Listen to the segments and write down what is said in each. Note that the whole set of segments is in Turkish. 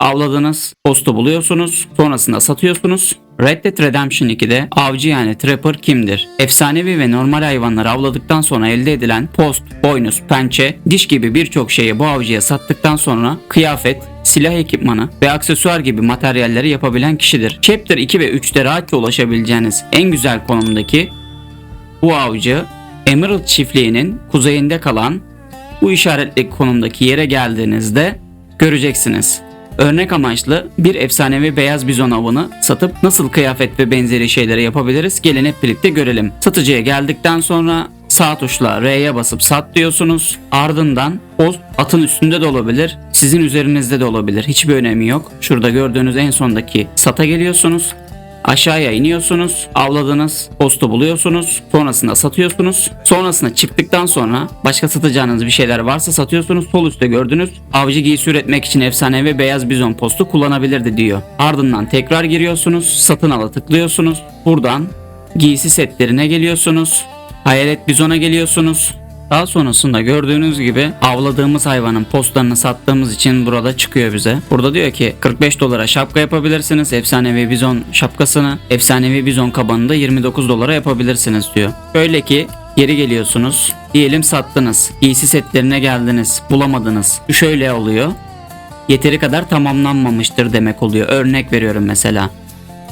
Avladığınız postu buluyorsunuz. Sonrasında satıyorsunuz. Red Dead Redemption 2'de avcı yani trapper kimdir? Efsanevi ve normal hayvanları avladıktan sonra elde edilen post, boynuz, pençe, diş gibi birçok şeyi bu avcıya sattıktan sonra kıyafet, silah ekipmanı ve aksesuar gibi materyalleri yapabilen kişidir. Chapter 2 ve 3'te rahatça ulaşabileceğiniz en güzel konumdaki bu avcı Emerald çiftliğinin kuzeyinde kalan bu işaretli konumdaki yere geldiğinizde göreceksiniz. Örnek amaçlı bir efsanevi beyaz bizon avını satıp nasıl kıyafet ve benzeri şeyleri yapabiliriz gelin hep birlikte görelim. Satıcıya geldikten sonra sağ tuşla R'ye basıp sat diyorsunuz. Ardından post atın üstünde de olabilir, sizin üzerinizde de olabilir. Hiçbir önemi yok. Şurada gördüğünüz en sondaki sata geliyorsunuz. Aşağıya iniyorsunuz, avladığınız postu buluyorsunuz, sonrasında satıyorsunuz. Sonrasında çıktıktan sonra başka satacağınız bir şeyler varsa satıyorsunuz. Sol üstte gördünüz. Avcı giysi üretmek için efsanevi beyaz bizon postu kullanabilirdi diyor. Ardından tekrar giriyorsunuz, satın ala tıklıyorsunuz. Buradan giysi setlerine geliyorsunuz. Hayalet bizona geliyorsunuz. Daha sonrasında gördüğünüz gibi avladığımız hayvanın postlarını sattığımız için burada çıkıyor bize. Burada diyor ki 45 dolara şapka yapabilirsiniz. Efsanevi bizon şapkasını, efsanevi bizon kabanını da 29 dolara yapabilirsiniz diyor. Şöyle ki geri geliyorsunuz. Diyelim sattınız. Giysi setlerine geldiniz. Bulamadınız. Şöyle oluyor. Yeteri kadar tamamlanmamıştır demek oluyor. Örnek veriyorum mesela.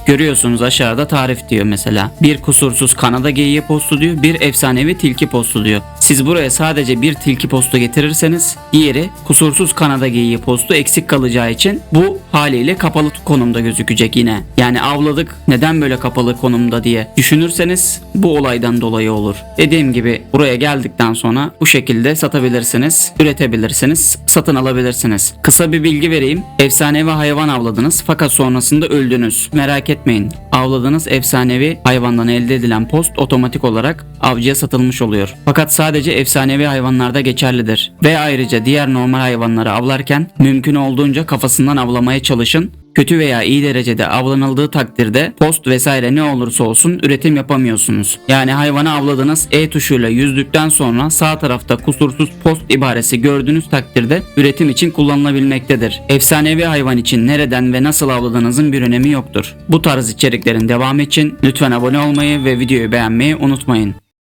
Görüyorsunuz aşağıda tarif diyor mesela. Bir kusursuz Kanada geyiği postu diyor. Bir efsanevi tilki postu diyor. Siz buraya sadece bir tilki postu getirirseniz diğeri kusursuz Kanada geyiği postu eksik kalacağı için bu haliyle kapalı konumda gözükecek yine. Yani avladık neden böyle kapalı konumda diye düşünürseniz bu olaydan dolayı olur. Dediğim gibi buraya geldikten sonra bu şekilde satabilirsiniz, üretebilirsiniz, satın alabilirsiniz. Kısa bir bilgi vereyim. Efsanevi hayvan avladınız fakat sonrasında öldünüz. Merak etmeyin. Avladığınız efsanevi hayvandan elde edilen post otomatik olarak avcıya satılmış oluyor. Fakat sadece efsanevi hayvanlarda geçerlidir. Ve ayrıca diğer normal hayvanları avlarken mümkün olduğunca kafasından avlamaya çalışın. Kötü veya iyi derecede avlanıldığı takdirde post vesaire ne olursa olsun üretim yapamıyorsunuz. Yani hayvanı avladığınız E tuşuyla yüzdükten sonra sağ tarafta kusursuz post ibaresi gördüğünüz takdirde üretim için kullanılabilmektedir. Efsanevi hayvan için nereden ve nasıl avladığınızın bir önemi yoktur. Bu tarz içeriklerin devamı için lütfen abone olmayı ve videoyu beğenmeyi unutmayın.